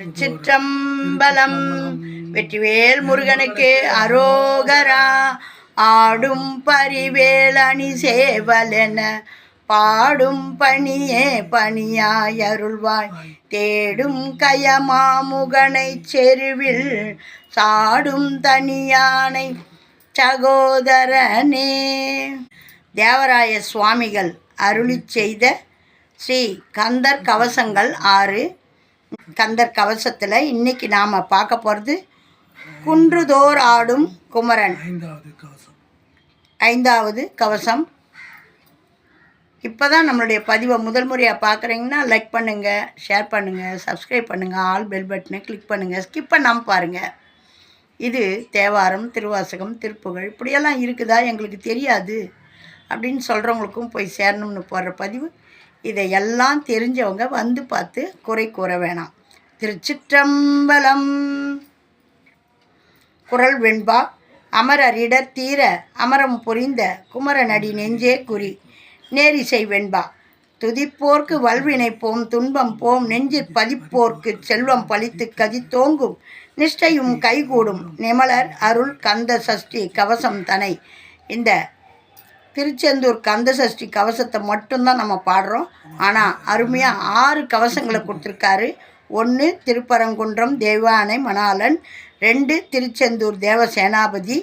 சிற்றம்பலம். வெற்றிவேல் முருகனுக்கு அரோகரா. ஆடும் பரிவேலணி சேவலென பாடும் பணியே பணியாய் அருள்வாய் தேடும் கயமாமுகனை செருவில் சாடும் தனியானை சகோதரனே. தேவராய சுவாமிகள் அருளிச் செய்த ஸ்ரீ கந்தர் கவசங்கள் ஆறு. கந்தர் கவசத்தில் இன்னைக்கு நாம் பார்க்க போகிறது குன்றுதோர் ஆடும் குமரன். ஐந்தாவது கவசம். ஐந்தாவது கவசம். இப்போ தான் நம்மளுடைய பதிவை முதல் முறையாக பார்க்குறீங்கன்னா லைக் பண்ணுங்கள் ஷேர் பண்ணுங்கள் சப்ஸ்கிரைப் பண்ணுங்கள் ஆல் பெல் பட்டனை கிளிக் பண்ணுங்கள் ஸ்கிப் பண்ணாமல் பாருங்கள் இது தேவாரம் திருவாசகம் திருப்புகழ் இப்படியெல்லாம் இருக்குதா எங்களுக்கு தெரியாது அப்படின்னு சொல்கிறவங்களுக்கும் போய் சேரணும்னு போடுற பதிவு. இதையெல்லாம் தெரிஞ்சவங்க வந்து பார்த்து குறை கூற வேணாம். திருச்சிற்றம்பலம். குரல் வெண்பா. அமரரிடர் தீர அமரம் புரிந்த குமரனடி நெஞ்சே குறி. நேரிசை வெண்பா. துதிப்போர்க்கு வல்வினை போம் துன்பம் போம் நெஞ்சிற் பதிப்போர்க்கு செல்வம் பழித்துக் கதி தோங்கும் நிஷ்டையும் கைகூடும் நிமலர் அருள் கந்த சஷ்டி கவசம் தனை. இந்த திருச்செந்தூர் கந்தசஷ்டி கவசத்தை மட்டும்தான் நம்ம பாடுறோம். ஆனால் அருமையாக ஆறு கவசங்களை கொடுத்துருக்காரு. ஒன்று திருப்பரங்குன்றம் தெய்வானை மணாளன். ரெண்டு திருச்செந்தூர் தேவசேனாபதி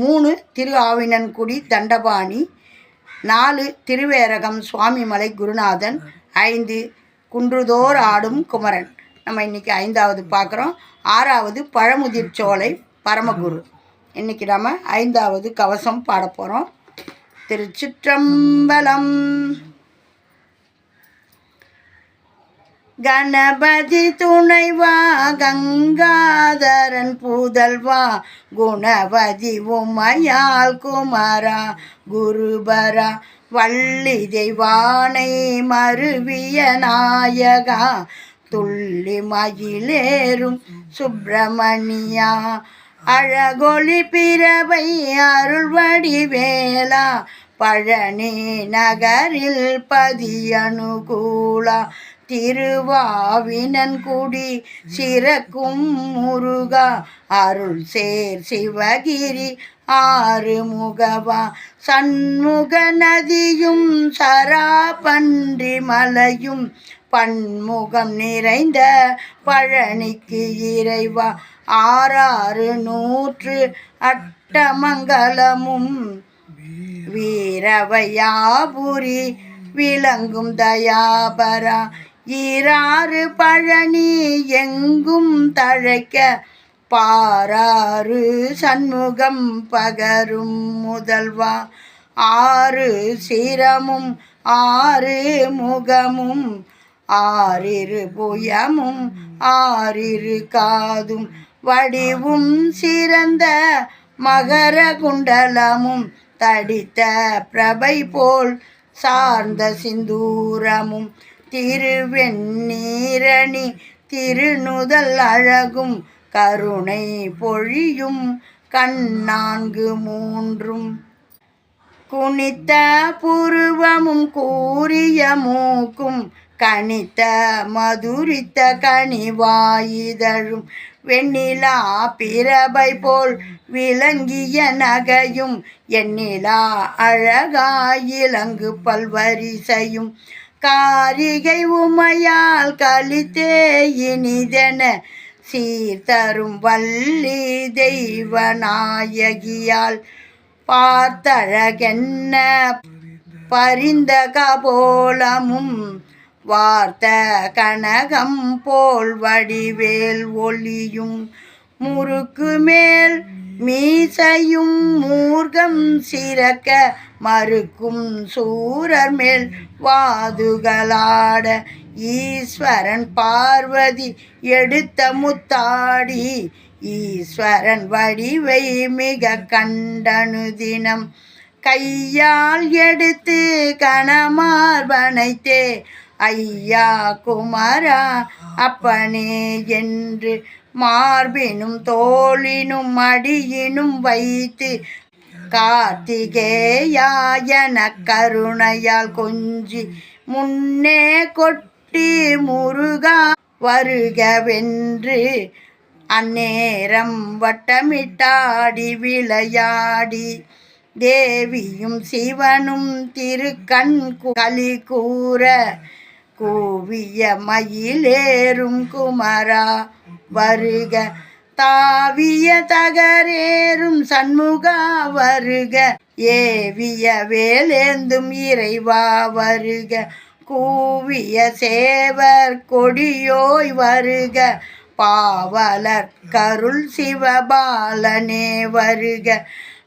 மூணு திரு ஆவினன்குடி தண்டபாணி. நாலு திருவேரகம் சுவாமிமலை குருநாதன். ஐந்து குன்றுதோர் ஆடும் குமரன். நம்ம இன்னைக்கு ஐந்தாவது பார்க்குறோம் ஆறாவது பழமுதிர் சோலை பரமகுரு. இன்னைக்கு நம்ம ஐந்தாவது கவசம் பாட போகிறோம் திருச்சிற்றம்பலம். கணபதி துணைவா கங்காதரன் புதல்வா குணபதி உமையால் குமாரா குருபரா வள்ளி தெய்வானை மருவிய நாயகா துள்ளி மயிலேறும் சுப்பிரமணியா அழகொளி பிறவை அருள்வடிவேலா பழனி நகரில் பதியனுகூலா. திருவாவினன்குடி சிறக்கும் முருகா. அருள் சேர் சிவகிரி ஆறுமுகவா. சண்முக நதியும் சராபன்றி மலையும் பன்முகம் நிறைந்த பழனிக்கு இறைவா. ஆறாறு நூற்று அட்டமங்கலமும் வீரவையாபுரி விளங்கும் தயாபரா. ஈராறு பழனி எங்கும் தழைக்க பாராறு சண்முகம் பகரும் முதல்வா. ஆறு சிரமும் ஆறு முகமும் ஆறிரு புயமும் ஆறிரு காதும். வடிவும் சிறந்த மகர குண்டலமும் தடித்த பிரபை போல் சார்ந்த சிந்தூரமும். திருவெண்ணீரணி திருநுதல் அழகும் கருணை பொழியும் கண்ணான்கு மூன்றும். குனித்த புருவமும் கூறிய மூக்கும் கனித்த மதுரித்த கனிவாயிதழும். வெண்ணிலா பிறபை போல் விளங்கிய நகையும் எண்ணிலா அழகாயிலங்கு பல்வரிசையும். காரிகை உமையால் கலித்தே இனிதென சீர்தரும் வள்ளி தெய்வநாயகியால் பார்த்தழகென்ன பரிந்த கபோலமும் வார்த்த கனகம் போல் வடிவேல் ஒளியும் முறுக்கு மேல் மீசையும் மூர்க்கம் சிறக்க மறுக்கும் சூரர் மேல் வாதுகளாட ஈஸ்வரன் பார்வதி எடுத்த முத்தாடி. ஈஸ்வரன் வடிவை மிக கண்டனுதினம் கையால் எடுத்து கணமார்பனைத்தே ஐயா குமாரா அப்பனே என்று மார்பினும் தோளினும் அடியினும் வைத்து கார்த்திகேயாயன கருணையால் கொஞ்சி முன்னே கொட்டி முருகா வருகவென்று அந்நேரம் வட்டமிட்டாடி விளையாடி தேவியும் சிவனும் திருக்கண் களி கூற கூவிய மயிலேறும் குமரா வருக. தாவிய தகரேறும் சண்முகா வருக. ஏவிய வேலேந்தும் இறைவா வருக. கூவிய சேவர் கொடியோய் வருக. பாவலர் கருள் சிவபாலனே வருக.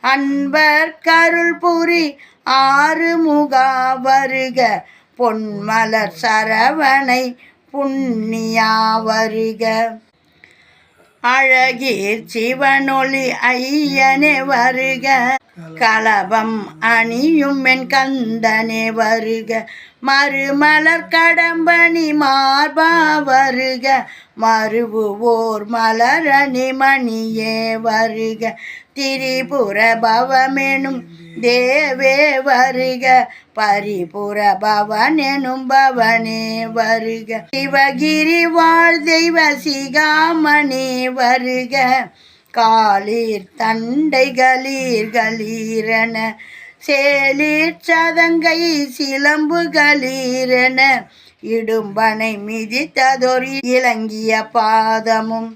அன்பர் கருள் புரி ஆறுமுகா வருக. பொன்மலர் சரவணை புண்ணியா வருக. அழகீர் சிவனொளி ஐயனே வருக. கலபம் அணியும் என் கந்தனே வருக. மறுமலர் கடம்பணி மார்பா வருக மறுவுவோர் மலரணி மணியே வருக. திரிபுர பவமெனும் தேவே வருக பரிபுர பவனெனும் பவனே வருக. சிவகிரி வாழ் தெய்வ சிகாமணி வருக காலீர் தண்டைகளீர் கலீரன சேலீர் சதங்கை சிலம்புகளீரென இடும்பனை மிதித்ததொரு இலங்கிய பாதமும்.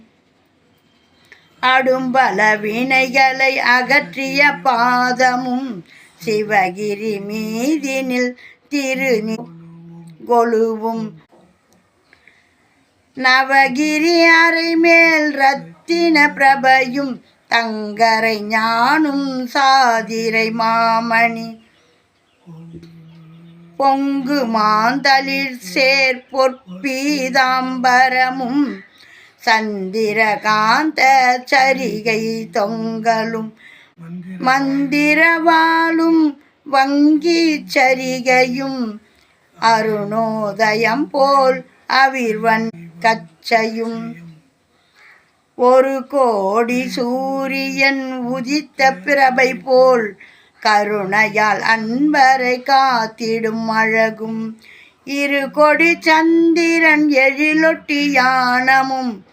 அடும்பல வினைகளை அகற்றிய பாதமும் சிவகிரி மீதினில் திருநி கொழுவும். நவகிரி அறை மேல் ரத்தின பிரபையும் தங்கரை ஞானும் சாதிரை மாமணி. பொங்கு மாந்தளிர் சேர் பொற்பீதாம்பரமும் சந்திரகாந்த சரிகை தொங்கலும். மந்திரவாளும் வங்கி சரிகையும் அருணோதயம் போல் அவிர்வன் கச்சையும். ஒரு கோடி சூரியன் உதித்த பிரபை போல் கருணையால் அன்பரை காத்திடும் அழகும். இரு கொடி சந்திரன் எழிலொட்டி யானமும்.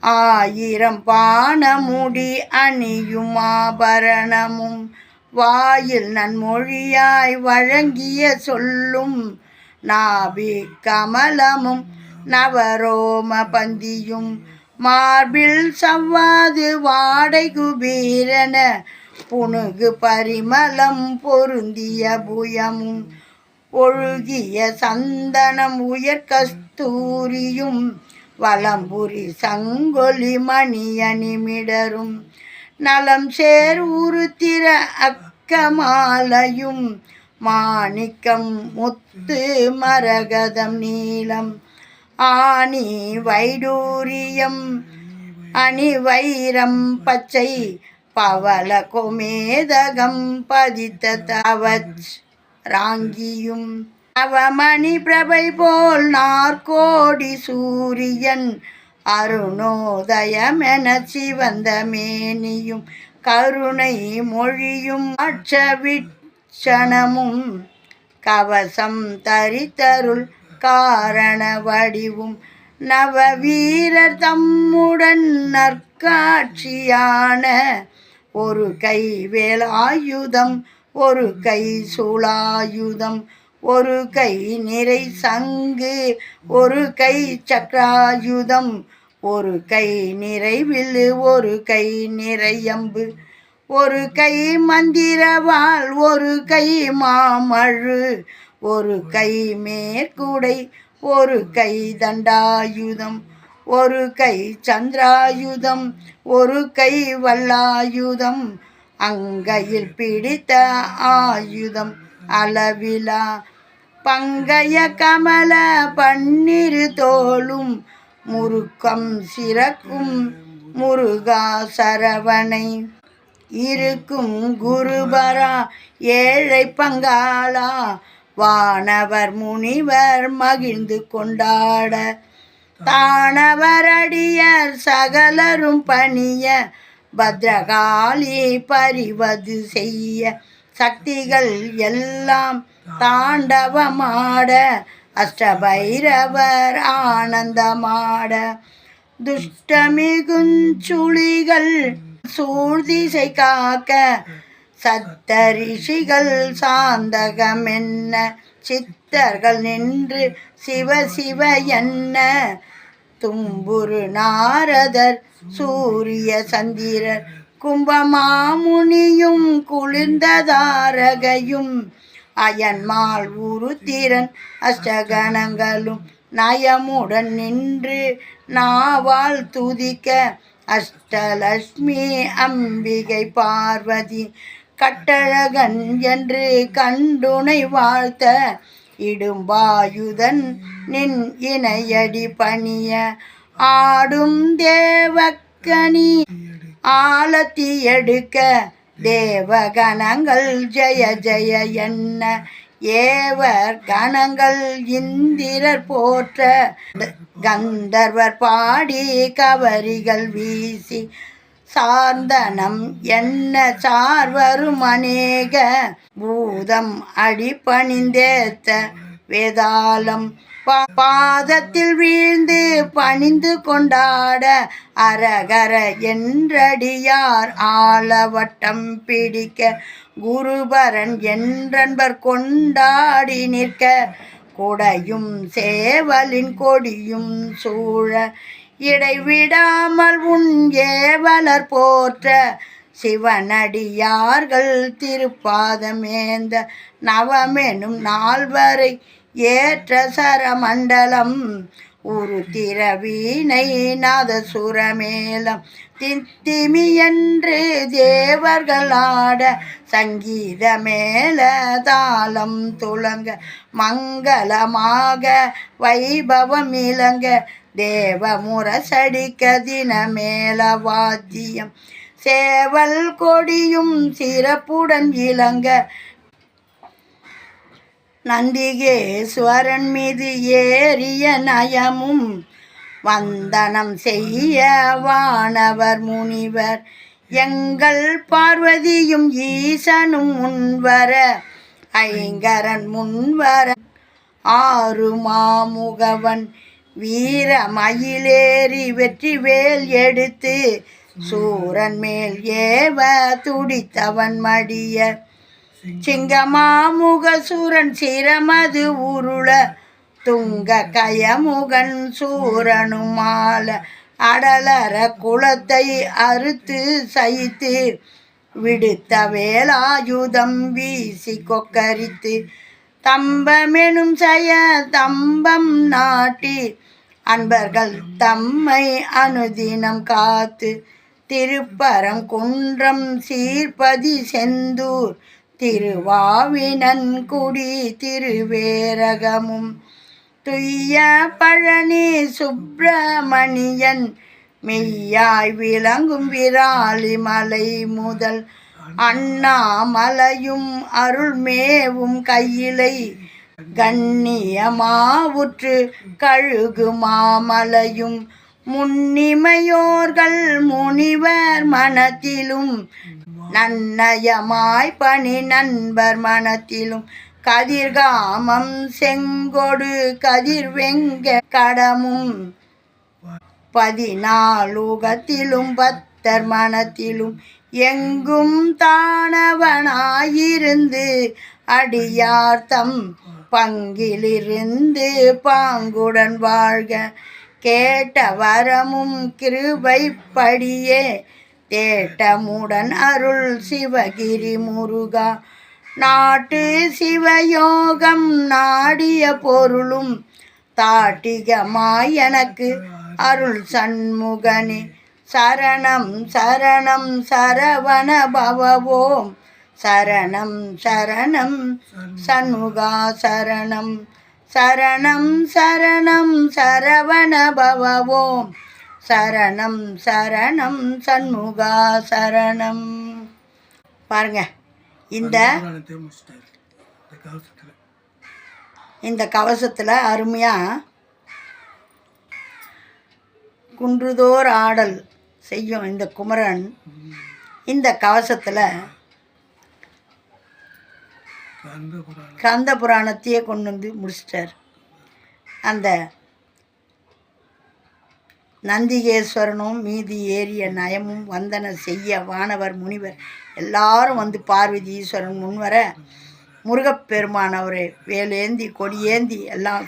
ஆயிரம் பானமுடி அணியும் ஆபரணமும். வாயில் நன்மொழியாய் வழங்கிய சொல்லும் நாபி கமலமும் நவரோம பந்தியும் மார்பில் சவ்வாது வாடை குபீரன புணுகு பரிமளம் பொருந்திய புயமும் ஒழுகிய சந்தனம் உயர் கஸ்தூரியும் வலம்புரி சங்கொலி மணியணிமிடரும் நலம் சேர் உருத்திர அக்கமாலையும் மாணிக்கம் முத்து மரகதம் நீளம். ஆணி வைடூரியம் அணி வைரம் பச்சை பவள கொமேதகம் பதித்த தவச் ராங்கியும். அவமணி பிரபை போல் நாற்கோடி சூரியன் அருணோதயமென சிவந்த மேனியும். கருணை மொழியும் அட்சவிட்சணமும் கவசம் தரித்தருள் காரண வடிவும் நவ வீரர் தம்முடன் நற்காட்சியான. ஒரு கை வேலாயுதம் ஒரு கை சூளாயுதம் ஒரு கை நிறை சங்கு ஒரு கை சக்கராயுதம் ஒரு கை நிறைவில் ஒரு கை நிறையம்பு ஒரு கை மந்திரவாள் ஒரு கை மாமழு ஒரு கை மேற்கூடை ஒரு கை தண்டாயுதம் ஒரு கை சந்திராயுதம் ஒரு கை வல்லாயுதம் அங்கையில் பிடித்த ஆயுதம் அளவிலா பங்கைய கமல பன்னிரு தோளும் முருக்கம் சிறக்கும் முருகா சரவணை. இருக்கும் குருபரா ஏழை பங்காளா வானவர் முனிவர் மகிழ்ந்து கொண்டாட. தானவரடியர் சகலரும் பணிய. பத்ரகாளி பறிவது செய்ய. சக்திகள் எல்லாம் தாண்டவமாட. அஷ்டபைரவர் ஆனந்தமாட. துஷ்டமிகுஞ்சுளிகள் சூழ்திசை காக்க. சத்தரிஷிகள் சாந்தகமென்ன? சித்தர்கள் நின்று சிவ சிவ என்ன? தும்புரு நாரதர் சூரிய சந்திரர் கும்பமாமுனியும் குளிர்ந்ததாரகையும் அயன்மால் உருத்திரன் அஷ்டகணங்களும் நயமுடன் நின்று நாவால் துதிக்க அஷ்டலக்ஷ்மி அம்பிகை பார்வதி கட்டழகன் என்று கண்டுனை வாழ்த்த இடும்பாயுதன் நின் இணையடி பணிய ஆடும் தேவக்கனி. ஆலத்தி எடுக்க தேவகணங்கள் ஜெய ஜெய என்ன. ஏவர் கணங்கள் இந்திரர் போற்ற. கந்தர்வர் பாடி கவரிகள் வீசி சார்ந்தனம் என்ன சார்வரும் அநேக? பூதம் அடிபணிந்தேத்த வேதாளம் பா- பாதத்தில் வீழ்ந்து பணிந்து கொண்டாட அரகர என்றடியார் ஆளவட்டம் பிடிக்க குருபரன் என்றன்பர் கொண்டாடி நிற்க. கொடையும் சேவலின் கொடியும் சூழ இடைவிடாமல் உன் ஏவலர் போற்ற சிவனடியார்கள் திருப்பாதமேந்த நவமெனும் நால்வரை ஏற்ற சரமண்டலம். உரு திரவீணை நாதசுரமேலம். தித்திமி என்று தேவர்களாட சங்கீத மேல தாளம் துளங்க மங்களமாக வைபவம் இளங்க தேவ முரசடிக்க தினமேல வாத்தியம். சேவல் கொடியும் சிறப்புடன் இளங்க. நந்திகேஸ்வரன் மீது ஏறிய நயமும் வந்தனம் செய்ய வானவர் முனிவர். எங்கள் பார்வதியும் ஈசனும் முன்வர ஐங்கரன் முன்வர. ஆறு மாமுகவன் வீர மயிலேறி வெற்றி வேல் எடுத்து சூரன் மேல் ஏவ துடித்தவன் மடிய. சிங்கமாமுகசூரன் சிரமது உருள. துங்க கயமுகன் சூரனுமால அடலர குளத்தை அறுத்து சைத்து விடுத்த வேலாயுதம் வீசி கொக்கரித்து. தம்பமெனும் செய தம்பம் நாட்டி அன்பர்கள் தம்மை அனுதினம் காத்து திருப்பரம் குன்றம் சீர்பதி செந்தூர். திருவாவினன்குடி திருவேரகமும். துய்ய பழனி சுப்பிரமணியன் மெய்யாய் விளங்கும் விராலி மலை முதல் அண்ணாமலையும் அருள்மேவும் கையிலை கண்ணியமாவுற்று கழுகு மாமலையும் முன்னிமையோர்கள் முனிவர் மனத்திலும் நன்னயமாய் பணி நண்பர் மனத்திலும் கதிர்காமம் செங்கொடு கதிர்வெங்க கடமும் பதினாலுகத்திலும் பத்தர் மனத்திலும் எங்கும் தானவனாயிருந்து அடியார்த்தம் பங்கிலிருந்து பாங்குடன் வாழ்க. கேட்ட வரமும் கிருபைப்படியே தேட்டமுடன் அருள் சிவகிரி முருகா. நாட்டு சிவயோகம் நாடிய பொருளும் தாட்டிகமாய் எனக்கு அருள் சண்முகனே. சரணம் சரணம் சரவண பவவோம். சரணம் சரணம் சண்முகா சரணம். சரணம் சரணம் சரவண பவவோம். சரணம் சரணம் சண்முகா சரணம். பாருங்க இந்த இந்த கவசத்தில். அருமையாக குன்றுதோர் ஆடல் செய்யும் இந்த குமரன் இந்த கவசத்தில் கந்த புராணத்தையே கொண்டு வந்து முடிச்சிட்டார். அந்த நந்திகேஸ்வரனும் மீதி ஏறிய நயமும் வந்தன செய்ய வானவர் முனிவர் எல்லாரும் வந்து பார்வதி ஈஸ்வரன் முன்வர முருகப்பெருமான் அவரை வேலேந்தி கொடியேந்தி எல்லாம்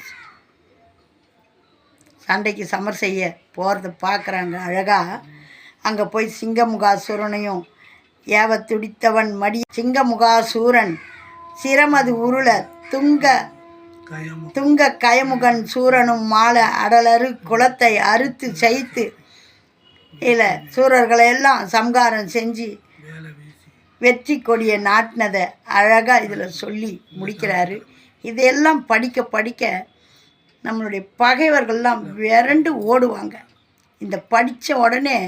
சண்டைக்கு சமர் செய்ய போகிறத பார்க்குறாங்க அழகாக அங்கே போய் சிங்கமுகாசுரனையும் ஏவ துடித்தவன் மடி சிங்கமுகாசூரன் சிரமது உருள துங்க துங்க கயமுகன் சூரனும் மால அடலரு குலத்தை அறுத்து செய்து இல்லை சூரர்களை எல்லாம் சம்காரம் செஞ்சு வெற்றி கொடியை நாட்டினதை அழகாக இதில் சொல்லி முடிக்கிறாரு. இதெல்லாம் படிக்க படிக்க நம்மளுடைய பகைவர்கள்லாம் விரண்டு ஓடுவாங்க. இந்த படித்த உடனே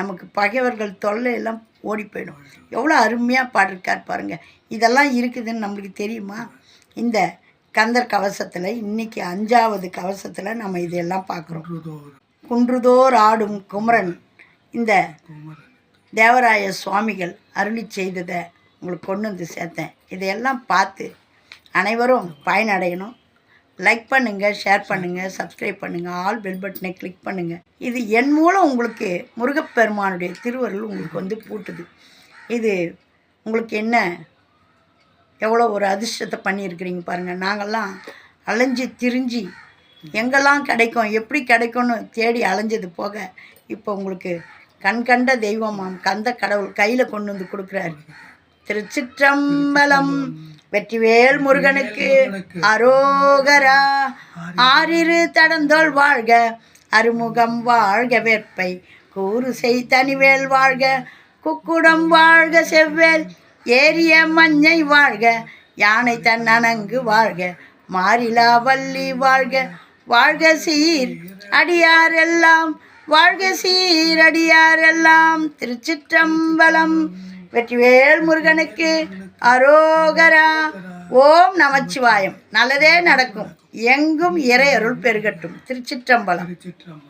நமக்கு பகைவர்கள் தொல்லை எல்லாம் ஓடி போயிடும். எவ்வளோ அருமையாக பாடிருக்கார் பாருங்கள் இதெல்லாம் இருக்குதுன்னு நம்மளுக்கு தெரியுமா? இந்த கந்தர் கவசத்தில் இன்றைக்கி அஞ்சாவது கவசத்தில் நம்ம இதெல்லாம் பார்க்குறோம். குன்றுதோர் ஆடும் குமரன். இந்த தேவராய சுவாமிகள் அருளி செய்ததை உங்களுக்கு கொண்டு வந்து சேர்த்தேன். இதையெல்லாம் பார்த்து அனைவரும் பயனடையணும். லைக் பண்ணுங்கள் ஷேர் பண்ணுங்கள் சப்ஸ்கிரைப் பண்ணுங்கள் ஆல் பெல் பட்டனை கிளிக் பண்ணுங்கள் இது என் மூலம் உங்களுக்கு முருகப்பெருமானுடைய திருவருள் உங்களுக்கு வந்து பூட்டுது. இது உங்களுக்கு என்ன எவ்வளோ ஒரு அதிர்ஷ்டத்தை பண்ணியிருக்கிறீங்க பாருங்கள் நாங்கள்லாம் அலைஞ்சு திரிஞ்சு எங்கெல்லாம் கிடைக்கும் எப்படி கிடைக்கும்னு தேடி அலைஞ்சது போக இப்போ உங்களுக்கு கண் கண்ட தெய்வமாம் கந்த கடவுள் கையில் கொண்டு வந்து கொடுக்குறாரு. திருச்சிற்றம்பலம் வெற்றிவேல் முருகனுக்கு அரோகரா. ஆறிரு தடந்தோள் வாழ்க அருமுகம் வாழ்க வேற்பை. கூறு செய் தனிவேல் வாழ்க குக்குடம் வாழ்க செவ்வேல். ஏரிய மஞ்சை வாழ்க யானை தன் அணங்கு வாழ்க. மாறிலா வள்ளி வாழ்க வாழ்க சீர் அடியார் எல்லாம். வாழ்க சீர் அடியார் எல்லாம். திருச்சிற்றம்பலம் வெற்றிவேல் முருகனுக்கு அரோகரா. ஓம் நமச்சிவாயம். நல்லதே நடக்கும். எங்கும் இறை அருள் பெருகட்டும். திருச்சிற்றம்பலம். திருச்சிற்றம்பலம்.